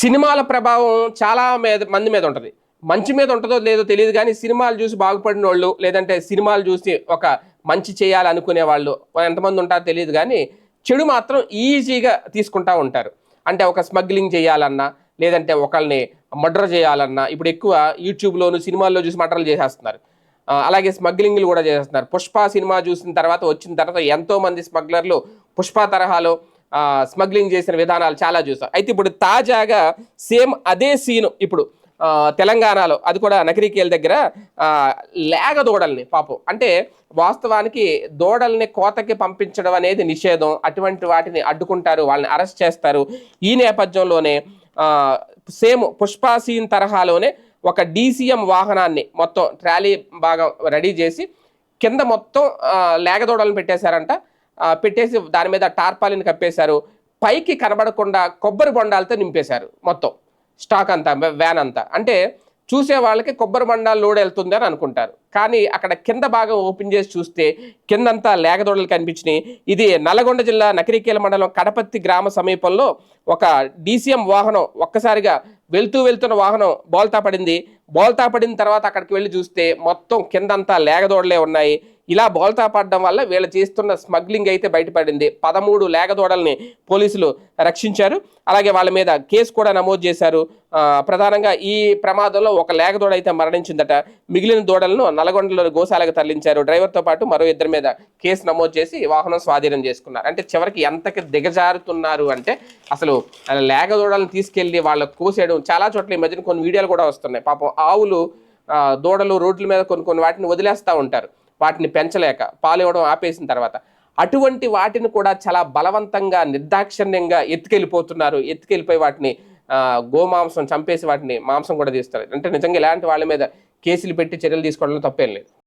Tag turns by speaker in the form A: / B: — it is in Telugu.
A: సినిమాల ప్రభావం చాలా మీద మంది మీద ఉంటుంది. మంచి మీద ఉంటుందో లేదో తెలియదు కానీ సినిమాలు చూసి బాగుపడిన వాళ్ళు లేదంటే సినిమాలు చూసి ఒక మంచి చేయాలనుకునే వాళ్ళు ఎంతమంది ఉంటారో తెలియదు కానీ చెడు మాత్రం ఈజీగా తీసుకుంటా ఉంటారు. అంటే ఒక స్మగ్లింగ్ చేయాలన్నా లేదంటే ఒకళ్ళని మర్డర్ చేయాలన్నా ఇప్పుడు ఎక్కువ యూట్యూబ్లోను సినిమాల్లో చూసి మర్డర్లు చేసేస్తున్నారు. అలాగే స్మగ్లింగ్లు కూడా చేసేస్తున్నారు. పుష్ప సినిమా చూసిన తర్వాత వచ్చిన తర్వాత ఎంతోమంది స్మగ్లర్లు పుష్ప తరహాలో స్మగ్లింగ్ చేసిన విధానాలు చాలా చూసాం. అయితే ఇప్పుడు తాజాగా సేమ్ అదే సీను ఇప్పుడు తెలంగాణలో అది కూడా నకిరీకేల దగ్గర లేగ దూడల్ని పాపం. అంటే వాస్తవానికి దూడల్ని కోతకి పంపించడం అనేది నిషేధం. అటువంటి వాటిని అడ్డుకుంటారు వాళ్ళని అరెస్ట్ చేస్తారు. ఈ నేపథ్యంలోనే సేమ్ పుష్ప సీన్ తరహాలోనే ఒక డీసీఎం వాహనాన్ని మొత్తం ట్రాలీ బాగా రెడీ చేసి కింద మొత్తం లేగదూడలను పెట్టేశారంట. పెట్టేసి దాని మీద టార్పాలిని కప్పేశారు. పైకి కనబడకుండా కొబ్బరి బొండాలతో నింపేశారు మొత్తం. స్టాక్ అంతా వ్యాన్ అంతా. అంటే చూసే వాళ్ళకి కొబ్బరి బండాలు లోడ్ వెళ్తుంది అని అనుకుంటారు. కానీ అక్కడ కింద భాగం ఓపెన్ చేసి చూస్తే కిందంతా లేగదొడలు కనిపించినాయి. ఇది నల్గొండ జిల్లా నకిరికేల మండలం కడపత్తి గ్రామ సమీపంలో ఒక డీసీఎం వాహనం ఒక్కసారిగా వెళ్తూ వెళ్తున్న వాహనం బోల్తా పడింది. బోల్తా పడిన తర్వాత అక్కడికి వెళ్ళి చూస్తే మొత్తం కిందంతా లేగదోడలే ఉన్నాయి. ఇలా బోల్తా పడడం వల్ల వీళ్ళు చేస్తున్న స్మగ్లింగ్ అయితే బయటపడింది. పదమూడు లేగదోడల్ని పోలీసులు రక్షించారు. అలాగే వాళ్ళ మీద కేసు కూడా నమోదు చేశారు. ప్రధానంగా ఈ ప్రమాదంలో ఒక లేగదోడ అయితే మరణించిందట. మిగిలిన దూడలను నల్గొండలోని గోశాలకు తరలించారు. డ్రైవర్తో పాటు మరో ఇద్దరి మీద కేసు నమోదు చేసి వాహనం స్వాధీనం చేసుకున్నారు. అంటే చివరికి ఎంతకి దిగజారుతున్నారు అంటే అసలు లేగదూడలను తీసుకెళ్ళి వాళ్ళకు కోసేయడం చాలా చోట్ల ఈ మధ్యన కొన్ని వీడియోలు కూడా వస్తున్నాయి. పాపం ఆవులు దూడలు రోడ్ల మీద కొన్ని కొన్ని వాటిని వదిలేస్తూ ఉంటారు. వాటిని పెంచలేక పాలు ఇవ్వడం ఆపేసిన తర్వాత అటువంటి వాటిని కూడా చాలా బలవంతంగా నిర్దాక్షిణ్యంగా ఎత్తుకెళ్ళిపోతున్నారు. ఎత్తుకెళ్ళిపోయి వాటిని గోమాంసం చంపేసి వాటిని మాంసం కూడా తీస్తారు. అంటే నిజంగా ఇలాంటి వాళ్ళ మీద కేసులు పెట్టి చర్యలు తీసుకోవడంలో తప్పేం లేదు.